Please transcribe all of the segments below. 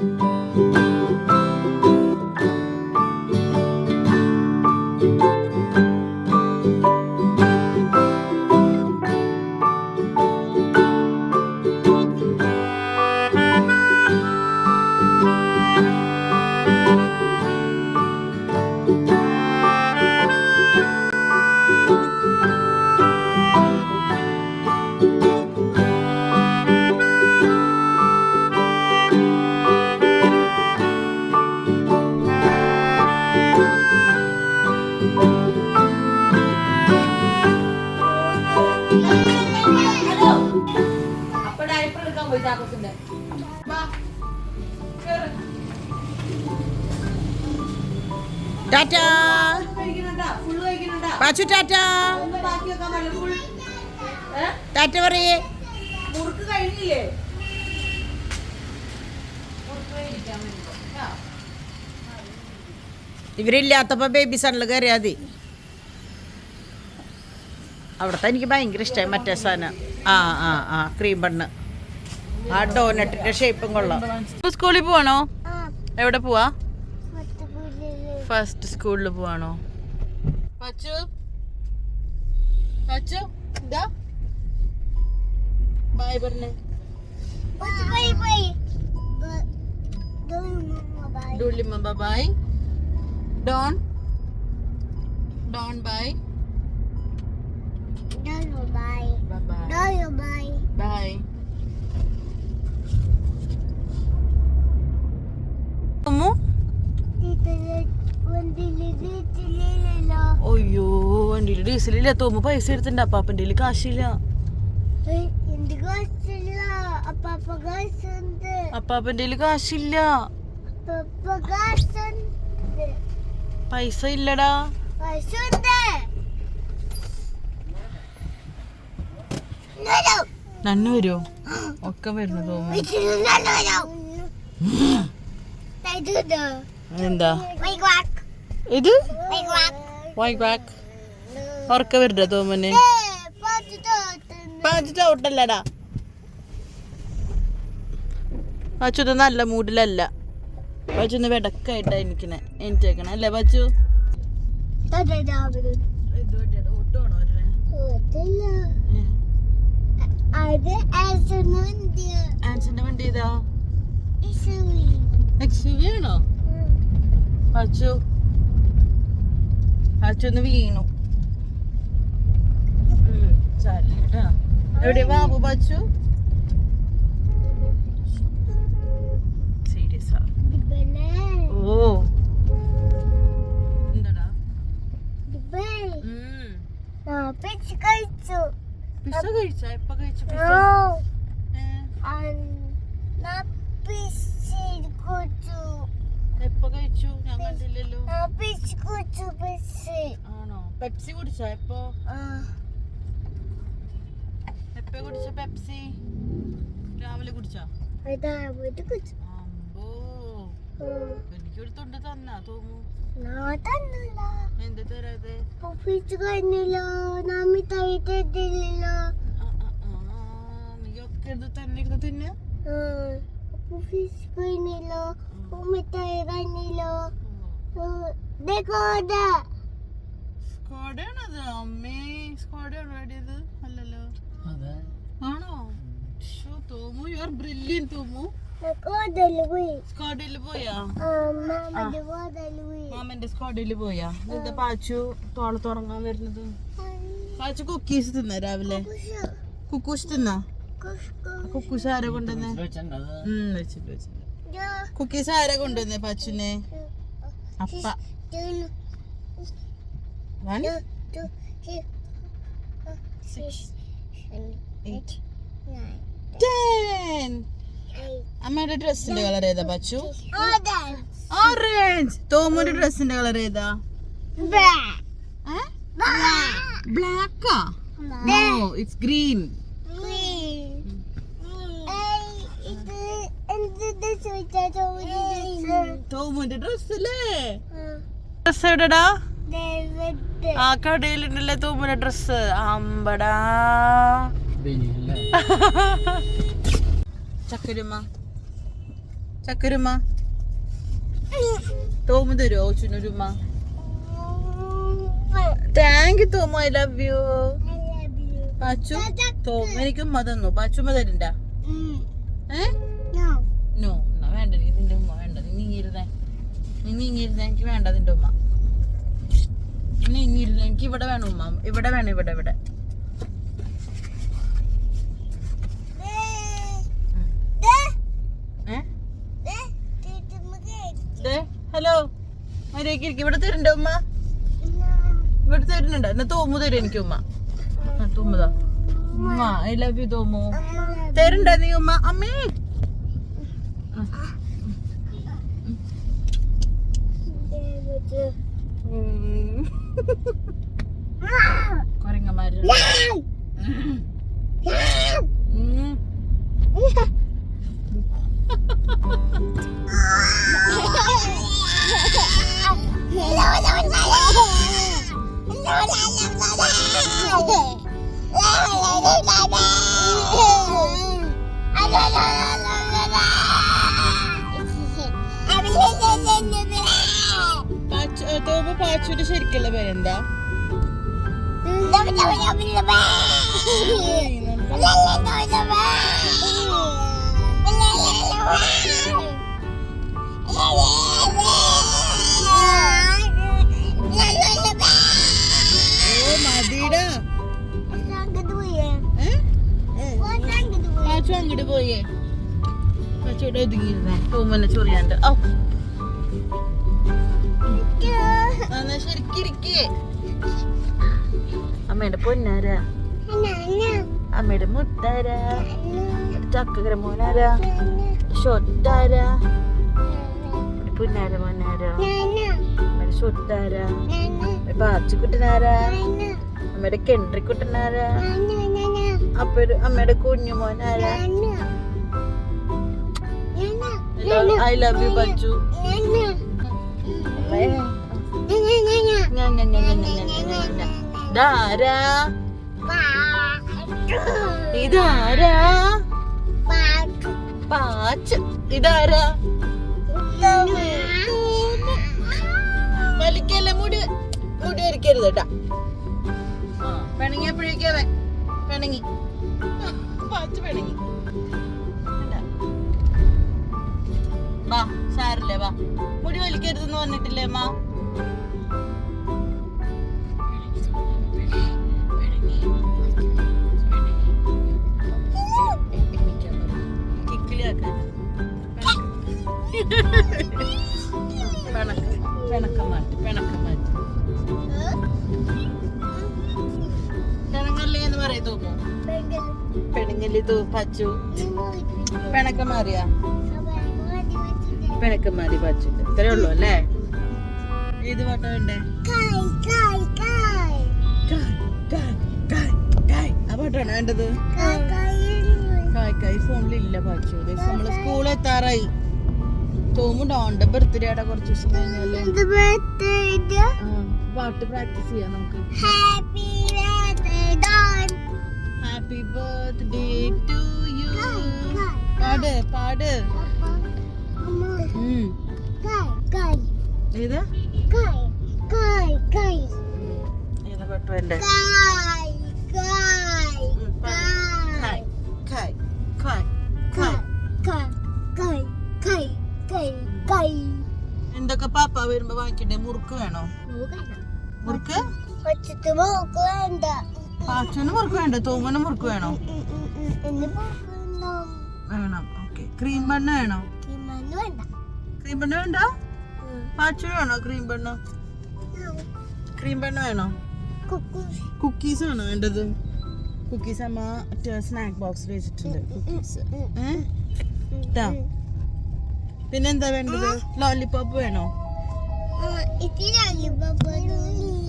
അപ്പൊ ടാറ്റാ. പാച്ചു ടാറ്റാ. ടാറ്റ പറയേ. മുറുക്ക് കഴിഞ്ഞില്ലേ ബേബി സണ്ണിൽ കയറിയാൽ മതി. അവിടുത്തെ എനിക്ക് ഭയങ്കര ഇഷ്ടമായി മറ്റേ സാധനം. ആ ആ ആ ക്രീം ബണ്ണ് ആ ഡോനട്ടിന്റെ ഷേപ്പും കൊള്ളാം. സ്കൂളിൽ പോവാണോ? എവിടെ പോവാ? ഫസ്റ്റ് സ്കൂളിൽ പോവാണോ? പച്ചു പച്ചു ഇതാ. ബൈ പറഞ്ഞേ. ഡുള്ളിമ്മ ബൈ ഡോൺ ഡോൺ ബൈ ബൈ ബൈ അമ്മു അയ്യോ വണ്ടിയിൽ ഡീസലില്ല. തോമ്പ് പൈസ എടുത്തിട്ടുണ്ട്. അപ്പാപ്പന്റെ കാശില്ല. അപ്പാപ്പന്റെ കാശില്ല. പൈസ ഇല്ലടാ. നന്നു വരുമോ ഒക്കെ വരുന്നു തോന്നുന്നു. എന്താ ഇത്? വൈ ബാക്ക് ഉറക്ക വരുന്ന തോമന് ചവിട്ടല്ലടാ പച്ചു നല്ല മൂഡിലല്ല പച്ചു ഒന്ന് വെടക്കായിട്ടാ എനിക്കിനെ. എനിച്ചേക്കണേ അല്ലേ പച്ചു? ആൻസിന്റെ വണ്ടി ഇതാ എക്സ് ആണോ? പച്ചു പച്ചു ഒന്ന് വീണു. എവിടെ ബാബു പച്ചു സീരിയസ് ഓ. എന്താടാ? ഉം. കഴിച്ചു. പിസ്സ കഴിച്ചാ? എപ്പ കഴിച്ചു പിസ്സ? ഏ, പിടിച്ചു എപ്പ കഴിച്ചു? ഞാൻ കണ്ടില്ലല്ലോ ആണോ? പെപ്സി കുടിച്ചോ എപ്പോ? എപ്പ കുടിച്ച പെപ്സി രാവിലെ കുടിച്ചാ? അമ്പോ. എനിക്കൊരു തൊണ്ട് തന്നാ തോന്നു. എന്താ തരാതെ? ഒപ്പിച്ച് കഴിഞ്ഞില്ല. നാം മിഠായി തന്നില്ലല്ലോ ആ, ആ, ആ, നീ ഒക്കെ ഇത് തന്നെ ഇരുന്ന് തിന്ന? ഒപ്പിച്ച് കഴിഞ്ഞില്ല മിഠായി കഴിഞ്ഞില്ല ദേക്കോടാ സ്ക്വാഡാണത് അമ്മേ. സ്ക്വാഡാണ് വേണ്ടിയത് അല്ലല്ലോ. ആണോ? Show Thomu you are brilliant Thomu. സ്ക്വാഡിൽ പോയാ. മാമന്റെ പോയാ. എന്താ പാച്ചു തോളത്തുറങ്ങാൻ വരുന്നത്? പാച്ചു കുക്കീസ് തിന്ന രാവിലെ? കുക്കൂസ് തിന്നാ? കുക്കൂസ് ആരാ കൊണ്ടുവന്നേ? വെച്ചിട്ട് വെച്ചിട്ട് കുക്കീസ് ആരാ കൊണ്ടുവന്നേ പച്ചുനെ അപ്പ. അമ്മയുടെ ഡ്രസ്സിന്റെ കളർ ഏതാ പച്ചു ഓറഞ്ച് തോമുന്റെ ഡ്രസ്സിന്റെ കളർ ഏതാ? ബ്ലാക്കാ നോ ഇറ്റ്സ് ഗ്രീൻ തോമുന്റെ ഡ്രസ് അല്ലേ? ഡ്രസ് എവിടെടാ? ആ കടയിലുണ്ടല്ലേ തോമുന്റെ ഡ്രസ് അമ്പടാ. ചക്കരുമ്മ. ചക്കരുമ്മ. തോമു തരുമോ ഓച്ചുനൊരുമ്മ thank you Thomu. I love you Pachu Thomu. എനിക്ക് ഉമ്മ തന്നു പാച്ചുമ്മ തരണ്ട ഏ നോ എന്നാ വേണ്ട നീ നിന്റെ ഉമ്മ വേണ്ട നീ നീങ്ങിരുന്നേ നീ ഇങ്ങിരുന്ന് എനിക്ക് വേണ്ട നിന്റെ ഉമ്മ. ഇനി ഇങ്ങിരുന്ന് എനിക്ക് ഇവിടെ വേണം ഉമ്മ. ഇവിടെ വേണം ഇവിടെ ഇവിടെ. ഹലോ. മര്യാദയ്ക്ക് ഇരിക്കും. ഇവിടെ തരണ്ട ഉമ്മ? ഇവിടെ തരുന്നുണ്ട്? എന്നാ തോമു തരും എനിക്ക് ഉമ്മ. തോമുതാ. ഉമ്മ ഐ ലവ് യു തോമു. തരണ്ട നീ ഉമ്മ? അമ്മേ കൊരങ്ങന്മാര് ഉം. പാച്ചു ഏ, തോമു പാച്ചുവിന്റെ ശരിക്കുള്ള പേരെന്താ? പാച്ചു അങ്ങോട്ട് പോയേ. പാച്ചു ഇവിടെ ഒതുങ്ങിയിരുന്നേ. തോമനെ ചൊറിയാണ്ട്. ഓ പൊന്നാരാ അമ്മയുടെ മുത്തര ചക്കര മോനര ഷൊട്ടാരാ പുന്നാര മോനാരാ ഷൊട്ടാരാ ബാച്ചുക്കുട്ടനാരാ അമ്മയുടെ കെൻട്രിക്കുട്ടനാരാ അപ്പയുടെ അമ്മയുടെ കുഞ്ഞു മോനാരാ ഐ ലവ് യു ബച്ചു ഇതാരാ? ഇതാരാ? പാച്ച്. ഇതാരാ? വലിക്കല്ല മുടി. മുടി വരിക്കരുത് കേട്ടാ. പിണങ്ങിയപ്പോഴേക്കവൻ പിണങ്ങി പാച്ച് പിണങ്ങി? വാ സാരല്ലേ വാ. മുടി വലിക്കരുതെന്ന് പറഞ്ഞിട്ടില്ലേ അമ്മ പിണക്കം എന്ന് പച്ചു ഇത്രേ ഉള്ളൂ അല്ലേ? ഏത് പാട്ടാ വേണ്ടേ ആ പാട്ടാണ് വേണ്ടത് കായ് ഫോണിലില്ല പാച്ചു നമ്മൾ സ്കൂൾ എത്താറായി തോമു ഡോണ്ട ബർത്ത്ഡേ ആടെ കുറച്ച് ദിവസം കഴിഞ്ഞാൽ ആ, പാട്ട് പ്രാക്ടീസ് ചെയ്യാം നമുക്ക്. ഹാപ്പി ബർത്ത്ഡേ ടു യു പാട് പാട്. ഏതാ? പാട്ട് വേണ്ടേ വരുമ്പോ വാങ്ങിക്കണ്ടേ? മുറുക്ക് വേണോ? മുറുക്ക്? പാച്ചുവിന് മുറുക്ക് വേണ്ട. തോമന് മുറുക്ക് വേണോ? വേണം? ഓക്കെ. ക്രീം ബണ്ണ് വേണോ? ക്രീം ബണ്ണ് വേണ്ട. പാച്ചന് വേണോ ക്രീം ബണ്ണ്? ക്രീം ബണ്ണ് വേണോ? കുക്കീസ്. ആണോ വേണ്ടത്? കുക്കീസ് അമ്മ സ്നാക്ക് ബോക്സ് വെച്ചിട്ടുണ്ട് കുക്കീസ്. ഏ? പിന്നെന്താ വേണ്ടത്? ലോലിപോപ്പ് വേണോ?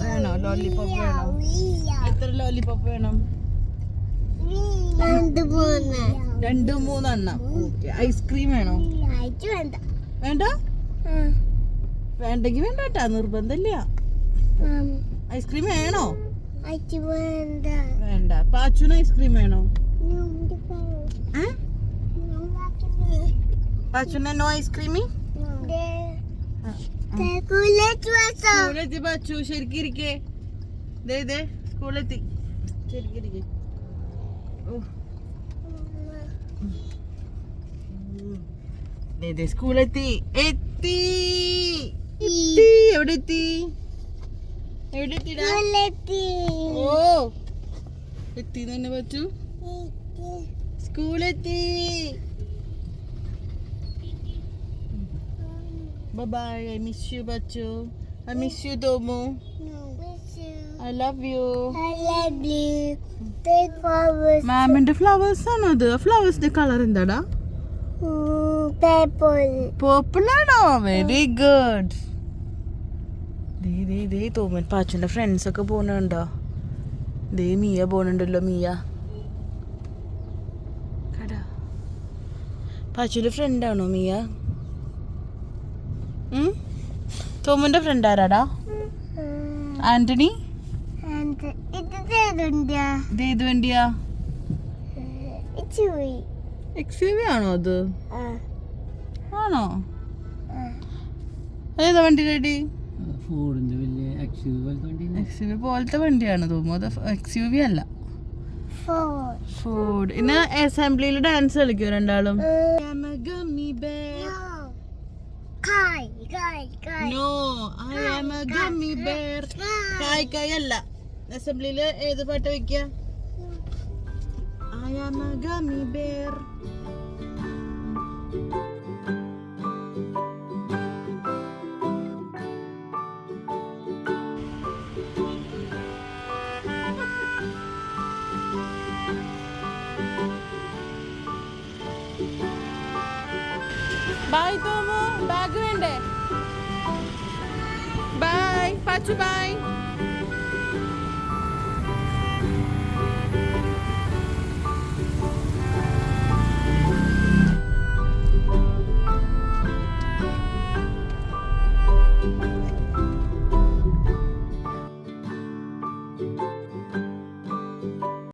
വേണോ? ലോലിപോപ്പ് വേണോ? എത്ര ലോലിപോപ്പ് വേണം? രണ്ട് മൂന്ന് രണ്ട് മൂന്നെണ്ണം ഐസ്ക്രീം വേണോ? വേണ്ട? വേണ്ട വേണ്ടെങ്കിൽ വേണ്ട കേട്ടാ നിർബന്ധമില്ല ഐസ്ക്രീം വേണോ? വേണ്ട. പാച്ചുന് ഐസ്ക്രീം വേണോ? പാച്ചുനെ നോ ഐസ്ക്രീമി സ്കൂളെത്തി പച്ചു ശരിക്കും ഇരിക്കേ. ദേ ദേ സ്കൂളെത്തി ശരിക്കും ഇരിക്കേ. സ്കൂളെത്തി എത്തി. എവിടെ എത്തി. എവിടെ എത്തിടാ ഓ. എത്തി തന്നെ പറ്റൂ. സ്കൂളെത്തി bye I miss you Bachu I miss you Thomu I love you മാമിന്റെ ഫ്ലവേഴ്സ് ആണോ അത്? ഫ്ലവേഴ്സിന്റെ കളർ എന്താടാ? പേർപ്പിൾ ആണോ? വെരി ഗുഡ് ദേ ദേ ദേ തോമൻ പാച്ചുന്റെ ഫ്രണ്ട്സ് ഒക്കെ പോണുണ്ടോ? ദേ മിയ പോണുണ്ടല്ലോ മിയ. കടാ. പാച്ചുന്റെ ഫ്രണ്ട് ആണോ മിയ? തോമുന്റെ ഫ്രണ്ട് ആരാടാ? ആന്റണി? ആണോ അത്? ആണോ? ഏതാ വണ്ടി റെഡി? പോലത്തെ വണ്ടിയാണ് തോന്നുന്നു. അത് എക്സ് അല്ല. ഫോർ ഫോർഡ് ഇന്ന് അസംബ്ലിയിൽ ഡാൻസ് കളിക്കോ രണ്ടാളും? No I am a gummy bear കായ് കായ് അല്ല. അസംബ്ലിയിൽ ഏത് പാട്ട് വെക്ക I am a gummy bear bye Pachu